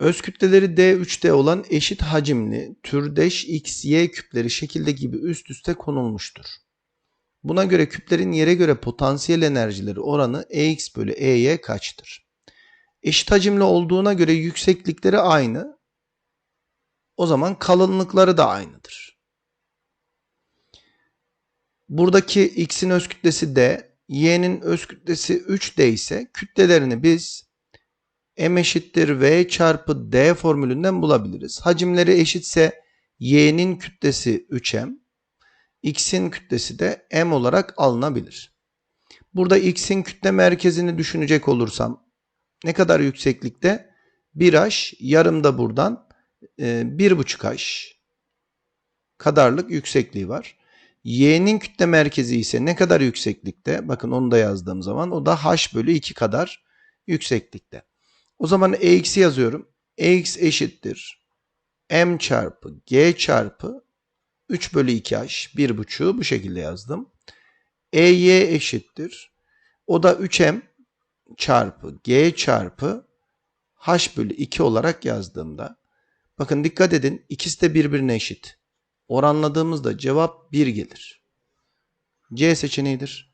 Öz kütleleri D3'te olan eşit hacimli türdeş X, Y küpleri şekilde gibi üst üste konulmuştur. Buna göre küplerin yere göre potansiyel enerjileri oranı EX bölü EY kaçtır? Eşit hacimli olduğuna göre yükseklikleri aynı. O zaman kalınlıkları da aynıdır. Buradaki X'in öz kütlesi D, Y'nin öz kütlesi 3D ise kütlelerini biz M eşittir V çarpı D formülünden bulabiliriz. Hacimleri eşitse Y'nin kütlesi 3M, X'in kütlesi de M olarak alınabilir. Burada X'in kütle merkezini düşünecek olursam ne kadar yükseklikte? 1H yarım da buradan e, 1,5H kadarlık yüksekliği var. Y'nin kütle merkezi ise ne kadar yükseklikte? Bakın onu da yazdığım zaman o da H bölü 2 kadar yükseklikte. O zaman EX'i yazıyorum. EX eşittir. M çarpı G çarpı 3 bölü 2H 1,5'u bu şekilde yazdım. EY eşittir. O da 3M çarpı G çarpı H bölü 2 olarak yazdığımda bakın dikkat edin ikisi de birbirine eşit. Oranladığımızda cevap 1 gelir. C seçeneğidir.